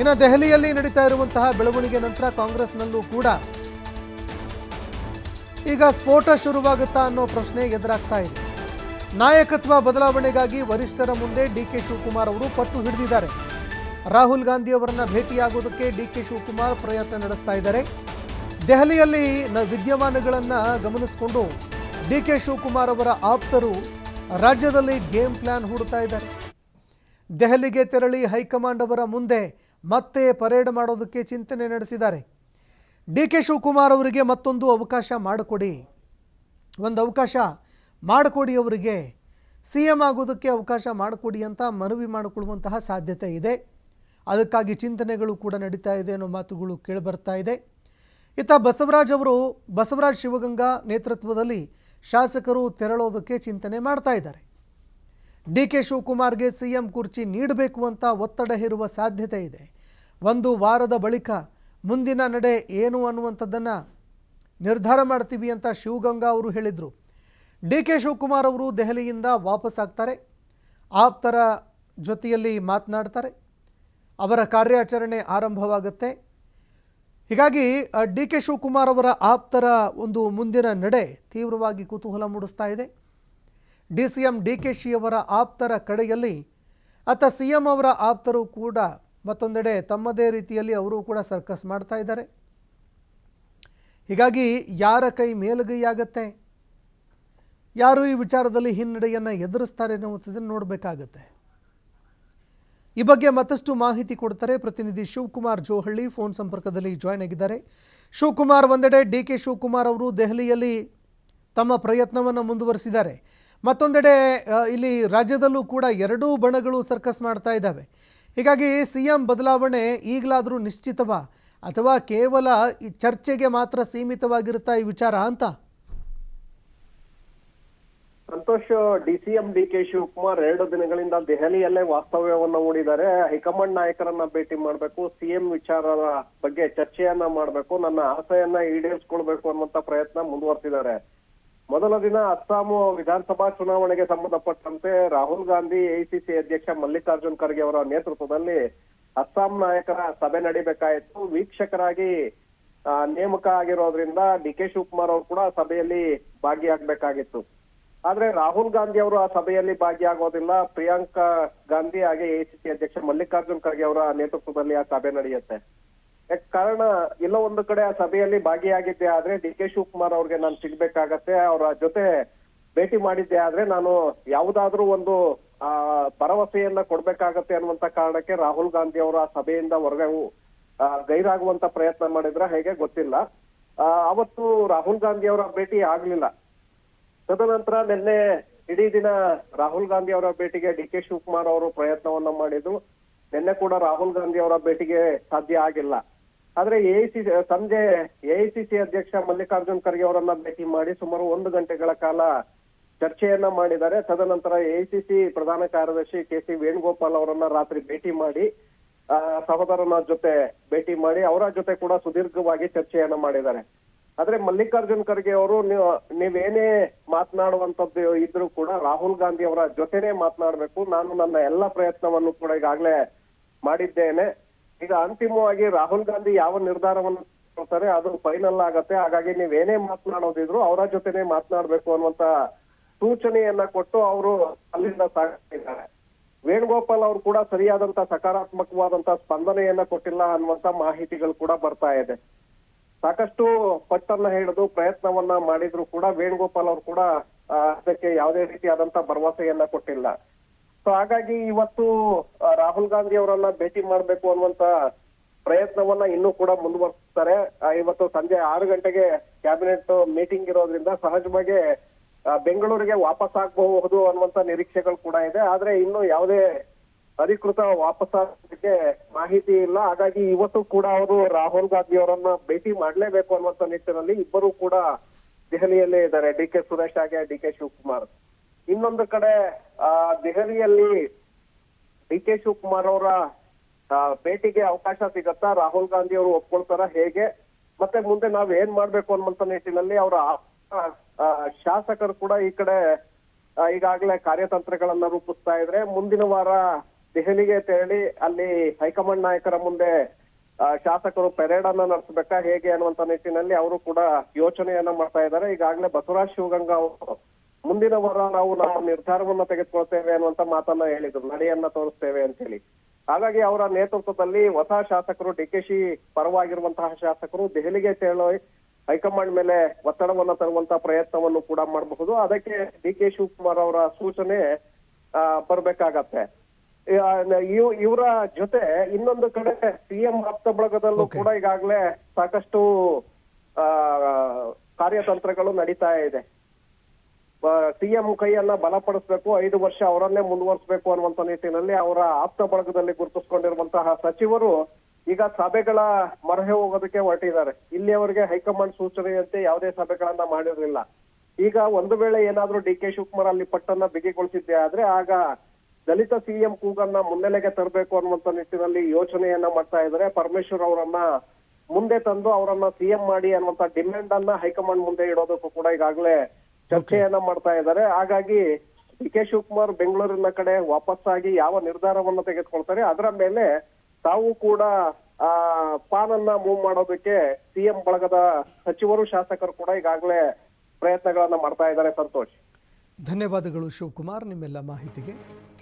ಇನ್ನು ದೆಹಲಿಯಲ್ಲಿ ನಡೀತಾ ಇರುವಂತಹ ಬೆಳವಣಿಗೆ ನಂತರ ಕಾಂಗ್ರೆಸ್ನಲ್ಲೂ ಕೂಡ ಈಗ ಸ್ಫೋಟ ಶುರುವಾಗುತ್ತಾ ಅನ್ನೋ ಪ್ರಶ್ನೆ ಎದುರಾಗ್ತಾ ಇದೆ. ನಾಯಕತ್ವ ಬದಲಾವಣೆಗಾಗಿ ವರಿಷ್ಠರ ಮುಂದೆ ಡಿ ಕೆ ಶಿವಕುಮಾರ್ ಅವರು ಪಟ್ಟು ಹಿಡಿದಿದ್ದಾರೆ. ರಾಹುಲ್ ಗಾಂಧಿ ಅವರನ್ನ ಭೇಟಿಯಾಗೋದಕ್ಕೆ ಡಿ ಕೆ ಶಿವಕುಮಾರ್ ಪ್ರಯತ್ನ ನಡೆಸ್ತಾ ಇದ್ದಾರೆ. ದೆಹಲಿಯಲ್ಲಿ ವಿದ್ಯಮಾನಗಳನ್ನು ಗಮನಿಸಿಕೊಂಡು ಡಿ ಕೆ ಶಿವಕುಮಾರ್ ಅವರ ಆಪ್ತರು ರಾಜ್ಯದಲ್ಲಿ ಗೇಮ್ ಪ್ಲಾನ್ ಹೂಡುತ್ತಾ ಇದ್ದಾರೆ. ದೆಹಲಿಗೆ ತೆರಳಿ ಹೈಕಮಾಂಡ್ ಅವರ ಮುಂದೆ ಮತ್ತೆ ಪರೇಡ್ ಮಾಡೋದಕ್ಕೆ ಚಿಂತನೆ ನಡೆಸಿದ್ದಾರೆ. ಡಿ ಕೆ ಶಿವಕುಮಾರ್ ಅವರಿಗೆ ಮತ್ತೊಂದು ಅವಕಾಶ ಮಾಡಿಕೊಡಿ. ಒಂದು ಅವಕಾಶ ಮಾಡಿಕೊಡಿ ಅವರಿಗೆ. ಸಿ ಎಂ ಆಗೋದಕ್ಕೆ ಅವಕಾಶ ಮಾಡಿಕೊಡಿ ಅಂತ ಮನವಿ ಮಾಡಿಕೊಳ್ಳುವಂತಹ ಸಾಧ್ಯತೆ ಇದೆ. ಅದಕ್ಕಾಗಿ ಚಿಂತನೆಗಳು ಕೂಡ ನಡೀತಾ ಇದೆ ಅನ್ನೋ ಮಾತುಗಳು ಕೇಳಿಬರ್ತಾ ಇದೆ. ಇತ್ತ ಬಸವರಾಜ್ ಅವರು, ಬಸವರಾಜ್ ಶಿವಗಂಗಾ ನೇತೃತ್ವದಲ್ಲಿ ಶಾಸಕರು ತೆರಳೋದಕ್ಕೆ ಚಿಂತನೆ ಮಾಡ್ತಾ ಇದ್ದಾರೆ. ಡಿ ಕೆ ಶಿವಕುಮಾರ್ಗೆ ಸಿ ಎಂ ಕುರ್ಚಿ ನೀಡಬೇಕು ಅಂತ ಒತ್ತಡ ಹೇರುವ ಸಾಧ್ಯತೆ ಇದೆ. ಒಂದು ವಾರದ ಬಳಿಕ ಮುಂದಿನ ನಡೆ ಏನು ಅನ್ನುವಂಥದ್ದನ್ನು ನಿರ್ಧಾರ ಮಾಡ್ತೀವಿ ಅಂತ ಶಿವಗಂಗಾ ಅವರು ಹೇಳಿದರು. ಡಿ ಕೆ ಶಿವಕುಮಾರ್ ಅವರು ದೆಹಲಿಯಿಂದ ವಾಪಸ್ ಆಗ್ತಾರೆ. ಆಪ್ತರ ಜೊತೆಯಲ್ಲಿ ಮಾತನಾಡ್ತಾರೆ. ಅವರ ಕಾರ್ಯಾಚರಣೆ ಆರಂಭವಾಗುತ್ತೆ. ಹೀಗಾಗಿ ಡಿ ಕೆ ಶಿವಕುಮಾರ್ ಅವರ ಆಪ್ತರ ಒಂದು ಮುಂದಿನ ನಡೆ ತೀವ್ರವಾಗಿ ಕುತೂಹಲ ಮೂಡಿಸ್ತಾ ಇದೆ. D C M D K Shi ಅವರ ಆಪ್ತರ ಕಡೆಯಲ್ಲಿ, ಅತ ಸಿ ಎಂ ಅವರ ಆಪ್ತರು ಕೂಡ ಮತ್ತೊಂದೆಡೆ ತಮ್ಮದೇ ರೀತಿಯಲ್ಲಿ ಅವರು ಕೂಡ ಸರ್ಕಸ್ ಮಾಡ್ತಾ ಇದ್ದಾರೆ. ಹೀಗಾಗಿ ಯಾರ ಕೈ ಮೇಲುಗೈಯಾಗತ್ತೆ ಯಾರು ಈ ವಿಚಾರದಲ್ಲಿ ಹಿನ್ನಡೆಯನ್ನು ಎದುರಿಸ್ತಾರೆ ಅನ್ನುವಂಥದ್ದನ್ನು ನೋಡಬೇಕಾಗತ್ತೆ. ಈ ಬಗ್ಗೆ ಮತ್ತಷ್ಟು ಮಾಹಿತಿ ಕೊಡ್ತಾರೆ ಪ್ರತಿನಿಧಿ ಶಿವಕುಮಾರ್ ಜೋಹಳ್ಳಿ. ಫೋನ್ ಸಂಪರ್ಕದಲ್ಲಿ ಜಾಯ್ನ್ ಆಗಿದ್ದಾರೆ. ಶಿವಕುಮಾರ್ ಒಂದೆಡೆ ಡಿ ಕೆ ಶಿವಕುಮಾರ್ ಅವರು ದೆಹಲಿಯಲ್ಲಿ ತಮ್ಮ ಪ್ರಯತ್ನವನ್ನು ಮುಂದುವರಿಸಿದ್ದಾರೆ. ಮತ್ತೊಂದೆಡೆ ಇಲ್ಲಿ ರಾಜ್ಯದಲ್ಲೂ ಕೂಡ ಎರಡೂ ಬಣಗಳು ಸರ್ಕಸ್ ಮಾಡ್ತಾ ಇದ್ದಾವೆ. ಹೀಗಾಗಿ ಸಿ ಎಂ ಬದಲಾವಣೆ ಈಗಲಾದರೂ ನಿಶ್ಚಿತವಾ? ಅಥವಾ ಕೇವಲ ಈ ಚರ್ಚೆಗೆ ಮಾತ್ರ ಸೀಮಿತವಾಗಿರುತ್ತಾ ಈ ವಿಚಾರ ಅಂತ? Santosh DCM D K Shivakumar ಎರಡು ದಿನಗಳಿಂದ ದೆಹಲಿಯಲ್ಲೇ ವಾಸ್ತವ್ಯವನ್ನ ಹೂಡಿದ್ದಾರೆ. ಹೈಕಮಾಂಡ್ ನಾಯಕರನ್ನ ಭೇಟಿ ಮಾಡಬೇಕು, ಸಿಎಂ ವಿಚಾರದ ಬಗ್ಗೆ ಚರ್ಚೆಯನ್ನ ಮಾಡಬೇಕು, ನನ್ನ ಆಸೆಯನ್ನ ಈಡೇರಿಸ್ಕೊಳ್ಬೇಕು ಅನ್ನುವಂತ ಪ್ರಯತ್ನ ಮುಂದುವರ್ತಿದ್ದಾರೆ ಮೊದಲ ದಿನ ಅಸ್ಸಾಮು ವಿಧಾನಸಭಾ ಚುನಾವಣೆಗೆ ಸಂಬಂಧಪಟ್ಟಂತೆ ರಾಹುಲ್ ಗಾಂಧಿ ಎಐಸಿಸಿ ಅಧ್ಯಕ್ಷ ಮಲ್ಲಿಕಾರ್ಜುನ್ ಖರ್ಗೆ ಅವರ ನೇತೃತ್ವದಲ್ಲಿ ಅಸ್ಸಾಂ ನಾಯಕರ ಸಭೆ ನಡಿಬೇಕಾಯಿತು. ವೀಕ್ಷಕರಾಗಿ ನೇಮಕ ಆಗಿರೋದ್ರಿಂದ ಡಿ ಕೆ ಶಿವಕುಮಾರ್ ಅವರು ಕೂಡ ಸಭೆಯಲ್ಲಿ ಭಾಗಿಯಾಗಬೇಕಾಗಿತ್ತು. ಆದ್ರೆ ರಾಹುಲ್ ಗಾಂಧಿ ಅವರು ಆ ಸಭೆಯಲ್ಲಿ ಭಾಗಿಯಾಗೋದಿಲ್ಲ. ಪ್ರಿಯಾಂಕಾ ಗಾಂಧಿ ಹಾಗೆ ಎಐಸಿಸಿ ಅಧ್ಯಕ್ಷ ಮಲ್ಲಿಕಾರ್ಜುನ್ ಖರ್ಗೆ ಅವರ ನೇತೃತ್ವದಲ್ಲಿ ಆ ಸಭೆ ನಡೆಯುತ್ತೆ. ಕಾರಣ, ಎಲ್ಲ ಒಂದು ಕಡೆ ಆ ಸಭೆಯಲ್ಲಿ ಭಾಗಿಯಾಗಿದ್ದೆ ಆದ್ರೆ ಡಿ ಕೆ ಶಿವಕುಮಾರ್ ಅವ್ರಿಗೆ ನಾನು ಸಿಗ್ಬೇಕಾಗತ್ತೆ, ಅವರ ಜೊತೆ ಭೇಟಿ ಮಾಡಿದ್ದೆ ಆದ್ರೆ ನಾನು ಯಾವುದಾದ್ರೂ ಒಂದು, ಆ, ಭರವಸೆಯನ್ನ ಕೊಡ್ಬೇಕಾಗತ್ತೆ ಅನ್ನುವಂತ ಕಾರಣಕ್ಕೆ ರಾಹುಲ್ ಗಾಂಧಿ ಅವರು ಆ ಸಭೆಯಿಂದ ಹೊರಗೆ ಗೈರಾಗುವಂತ ಪ್ರಯತ್ನ ಮಾಡಿದ್ರ ಹೇಗೆ ಗೊತ್ತಿಲ್ಲ. ಅವತ್ತು ರಾಹುಲ್ ಗಾಂಧಿ ಅವರ ಭೇಟಿ ಆಗ್ಲಿಲ್ಲ. ತದನಂತರ ನಿನ್ನೆ ಇಡೀ ದಿನ ರಾಹುಲ್ ಗಾಂಧಿ ಅವರ ಭೇಟಿಗೆ ಡಿ ಕೆ ಶಿವಕುಮಾರ್ ಅವರು ಪ್ರಯತ್ನವನ್ನ ಮಾಡಿದ್ರು. ನಿನ್ನೆ ಕೂಡ ರಾಹುಲ್ ಗಾಂಧಿ ಅವರ ಭೇಟಿಗೆ ಸಾಧ್ಯ ಆಗಿಲ್ಲ. ಆದ್ರೆ ಎಐಸಿ ಸಂಜೆ ಎಐಸಿಸಿ ಅಧ್ಯಕ್ಷ ಮಲ್ಲಿಕಾರ್ಜುನ್ ಖರ್ಗೆ ಅವರನ್ನ ಭೇಟಿ ಮಾಡಿ ಸುಮಾರು ಒಂದು ಗಂಟೆಗಳ ಕಾಲ ಚರ್ಚೆಯನ್ನ ಮಾಡಿದ್ದಾರೆ. ತದನಂತರ ಎಐಸಿಸಿ ಪ್ರಧಾನ ಕಾರ್ಯದರ್ಶಿ ಕೆ ಸಿ ವೇಣುಗೋಪಾಲ್ ಅವರನ್ನ ರಾತ್ರಿ ಭೇಟಿ ಮಾಡಿ ಸಹೋದರನ ಜೊತೆ ಭೇಟಿ ಮಾಡಿ, ಅವರ ಜೊತೆ ಕೂಡ ಸುದೀರ್ಘವಾಗಿ ಚರ್ಚೆಯನ್ನ ಮಾಡಿದ್ದಾರೆ. ಆದ್ರೆ ಮಲ್ಲಿಕಾರ್ಜುನ್ ಖರ್ಗೆ ಅವರು ನೀವು, ನೀವೇನೇ ಮಾತನಾಡುವಂತದ್ದು ಇದ್ರೂ ಕೂಡ ರಾಹುಲ್ ಗಾಂಧಿ ಅವರ ಜೊತೆನೆ ಮಾತನಾಡಬೇಕು. ನಾನು ನನ್ನ ಎಲ್ಲ ಪ್ರಯತ್ನವನ್ನು ಕೂಡ ಈಗಾಗ್ಲೇ ಮಾಡಿದ್ದೇನೆ. ಈಗ ಅಂತಿಮವಾಗಿ ರಾಹುಲ್ ಗಾಂಧಿ ಯಾವ ನಿರ್ಧಾರವನ್ನು ತಗೊಳ್ತಾರೆ ಅದು ಫೈನಲ್ ಆಗತ್ತೆ. ಹಾಗಾಗಿ ನೀವೇನೇ ಮಾತನಾಡೋದಿದ್ರು ಅವರ ಜೊತೆನೆ ಮಾತನಾಡ್ಬೇಕು ಅನ್ನುವಂತ ಸೂಚನೆಯನ್ನ ಕೊಟ್ಟು ಅವರು ಅಲ್ಲಿಂದ ಸಾಗಿದ್ದಾರೆ ವೇಣುಗೋಪಾಲ್ ಅವರು ಕೂಡ ಸರಿಯಾದಂತ ಸಕಾರಾತ್ಮಕವಾದಂತ ಸ್ಪಂದನೆಯನ್ನ ಕೊಟ್ಟಿಲ್ಲ ಅನ್ನುವಂತ ಮಾಹಿತಿಗಳು ಕೂಡ ಬರ್ತಾ ಇದೆ. ಸಾಕಷ್ಟು ಪಟ್ಟನ್ನ ಹಿಡಿದು ಪ್ರಯತ್ನವನ್ನ ಮಾಡಿದ್ರು ಕೂಡ ವೇಣುಗೋಪಾಲ್ ಅವರು ಕೂಡ ಅದಕ್ಕೆ ಯಾವುದೇ ರೀತಿಯಾದಂತ ಭರವಸೆಯನ್ನ ಕೊಟ್ಟಿಲ್ಲ. ಸೊ ಹಾಗಾಗಿ ಇವತ್ತು ರಾಹುಲ್ ಗಾಂಧಿ ಅವರನ್ನ ಭೇಟಿ ಮಾಡ್ಬೇಕು ಅನ್ನುವಂತ ಪ್ರಯತ್ನವನ್ನ ಇನ್ನೂ ಕೂಡ ಮುಂದುವರಿಸ್ತಾರೆ. ಇವತ್ತು ಸಂಜೆ ಆರು ಗಂಟೆಗೆ ಕ್ಯಾಬಿನೆಟ್ ಮೀಟಿಂಗ್ ಇರೋದ್ರಿಂದ ಸಹಜವಾಗಿ ಬೆಂಗಳೂರಿಗೆ ವಾಪಸ್ ಆಗಬಹುದು ಅನ್ನುವಂತ ನಿರೀಕ್ಷೆಗಳು ಕೂಡ ಇದೆ. ಆದ್ರೆ ಇನ್ನು ಯಾವುದೇ ಅಧಿಕೃತ ವಾಪಸ್ ಆಗೋದಕ್ಕೆ ಮಾಹಿತಿ ಇಲ್ಲ. ಹಾಗಾಗಿ ಇವತ್ತು ಕೂಡ ಅವರು ರಾಹುಲ್ ಗಾಂಧಿ ಅವರನ್ನ ಭೇಟಿ ಮಾಡಲೇಬೇಕು ಅನ್ನುವಂತ ನಿಟ್ಟಿನಲ್ಲಿ ಇಬ್ಬರು ಕೂಡ ದೆಹಲಿಯಲ್ಲೇ ಇದ್ದಾರೆ. ಡಿ ಕೆ ಸುರೇಶ್ ಹಾಗೆ ಡಿ ಕೆ ಶಿವಕುಮಾರ್. ಇನ್ನೊಂದು ಕಡೆ, ಆ, ದೆಹಲಿಯಲ್ಲಿ ಡಿ ಕೆ ಶಿವಕುಮಾರ್ ಅವರ ಭೇಟಿಗೆ ಅವಕಾಶ ಸಿಗತ್ತಾ ರಾಹುಲ್ ಗಾಂಧಿ ಅವರು ಒಪ್ಕೊಳ್ತಾರ ಹೇಗೆ? ಮತ್ತೆ ಮುಂದೆ ನಾವ್ ಏನ್ ಮಾಡ್ಬೇಕು ಅನ್ನುವಂತ ನಿಟ್ಟಿನಲ್ಲಿ ಅವರ ಶಾಸಕರು ಕೂಡ ಈ ಕಡೆ ಈಗಾಗಲೇ ಕಾರ್ಯತಂತ್ರಗಳನ್ನ ರೂಪಿಸ್ತಾ ಇದ್ರೆ ಮುಂದಿನ ವಾರ ದೆಹಲಿಗೆ ತೆರಳಿ ಅಲ್ಲಿ ಹೈಕಮಾಂಡ್ ನಾಯಕರ ಮುಂದೆ ಶಾಸಕರು ಪೆರೇಡ್ ಅನ್ನ ನಡೆಸಬೇಕಾ ಹೇಗೆ ಅನ್ನುವಂತ ನಿಟ್ಟಿನಲ್ಲಿ ಅವರು ಕೂಡ ಯೋಚನೆಯನ್ನ ಮಾಡ್ತಾ ಇದ್ದಾರೆ. ಈಗಾಗಲೇ ಬಸವರಾಜ್ ಶಿವಗಂಗಾ ಅವರು ಮುಂದಿನ ವಾರ ನಾವು ನಮ್ಮ ನಿರ್ಧಾರವನ್ನ ತೆಗೆದುಕೊಳ್ತೇವೆ ಅನ್ನುವಂತ ಮಾತನ್ನ ಹೇಳಿದ್ರು ನಡೆಯನ್ನ ತೋರಿಸ್ತೇವೆ ಅಂತ ಹೇಳಿ ಹಾಗಾಗಿ ಅವರ ನೇತೃತ್ವದಲ್ಲಿ ಹೊಸ ಶಾಸಕರು ಡಿ ಕೆ ಶಿ ಪರವಾಗಿರುವಂತಹ ಶಾಸಕರು ದೆಹಲಿಗೆ ತೆರಳಿ ಹೈಕಮಾಂಡ್ ಮೇಲೆ ಒತ್ತಡವನ್ನ ತರುವಂತ ಪ್ರಯತ್ನವನ್ನು ಕೂಡ ಮಾಡಬಹುದು. ಅದಕ್ಕೆ ಡಿ ಕೆ ಶಿವಕುಮಾರ್ ಅವರ ಸೂಚನೆ ಆ, ಬರ್ಬೇಕಾಗತ್ತೆ. ಇವ್ ಇವರ ಜೊತೆ ಇನ್ನೊಂದು ಕಡೆ ಸಿಎಂ ಆಪ್ತ ಬಳಗದಲ್ಲೂ ಕೂಡ ಈಗಾಗಲೇ ಸಾಕಷ್ಟು ಆ ಕಾರ್ಯತಂತ್ರಗಳು ನಡೀತಾ ಇದೆ. ಸಿಎಂ ಕೈಯನ್ನ ಬಲಪಡಿಸಬೇಕು, ಐದು ವರ್ಷ ಅವರನ್ನೇ ಮುಂದುವರಿಸಬೇಕು ಅನ್ನುವಂತ ನಿಟ್ಟಿನಲ್ಲಿ ಅವರ ಆಪ್ತ ಬಳಗದಲ್ಲಿ ಗುರುತಿಸಿಕೊಂಡಿರುವಂತಹ ಸಚಿವರು ಈಗ ಸಭೆಗಳ ಮೊರೆ ಹೋಗೋದಕ್ಕೆ ಹೊರಟಿದ್ದಾರೆ. ಇಲ್ಲಿಯವರಿಗೆ ಹೈಕಮಾಂಡ್ ಸೂಚನೆಯಂತೆ ಯಾವುದೇ ಸಭೆಗಳನ್ನ ಮಾಡಿರಲಿಲ್ಲ. ಈಗ ಒಂದು ವೇಳೆ ಏನಾದ್ರೂ ಡಿ ಕೆ ಶಿವಕುಮಾರ್ ಅಲ್ಲಿ ಪಟ್ಟನ್ನ ಬಿಗಿಗೊಳಿಸಿದ್ದೆ ಆದ್ರೆ ಆಗ ದಲಿತ ಸಿಎಂ ಕೂಗನ್ನ ಮುನ್ನೆಲೆಗೆ ತರಬೇಕು ಅನ್ನುವಂತ ನಿಟ್ಟಿನಲ್ಲಿ ಯೋಚನೆಯನ್ನ ಮಾಡ್ತಾ ಇದ್ದಾರೆ. ಪರಮೇಶ್ವರ್ ಅವರನ್ನ ಮುಂದೆ ತಂದು ಅವರನ್ನ ಸಿಎಂ ಮಾಡಿ ಅನ್ನುವಂತ ಡಿಮ್ಯಾಂಡ್ ಅನ್ನ ಹೈಕಮಾಂಡ್ ಮುಂದೆ ಇಡೋದಕ್ಕೂ ಕೂಡ ಈಗಾಗಲೇ ಚರ್ಚೆಯನ್ನ ಮಾಡ್ತಾ ಇದ್ದಾರೆ. ಹಾಗಾಗಿ ಡಿ ಕೆ ಶಿವಕುಮಾರ್ ಬೆಂಗಳೂರಿನ ಕಡೆ ವಾಪಸ್ಸಾಗಿ ಯಾವ ನಿರ್ಧಾರವನ್ನ ತೆಗೆದುಕೊಳ್ತಾರೆ, ಅದರ ಮೇಲೆ ತಾವು ಕೂಡ, ಆ, ಪಾನನ್ನ ಮೂವ್ ಮಾಡೋದಕ್ಕೆ ಸಿಎಂ ಬಳಗದ ಸಚಿವರು, ಶಾಸಕರು ಕೂಡ ಈಗಾಗಲೇ ಪ್ರಯತ್ನಗಳನ್ನ ಮಾಡ್ತಾ ಇದ್ದಾರೆ. ಸಂತೋಷ್. ಧನ್ಯವಾದಗಳು ಶಿವಕುಮಾರ್, ನಿಮ್ಮೆಲ್ಲ ಮಾಹಿತಿಗೆ.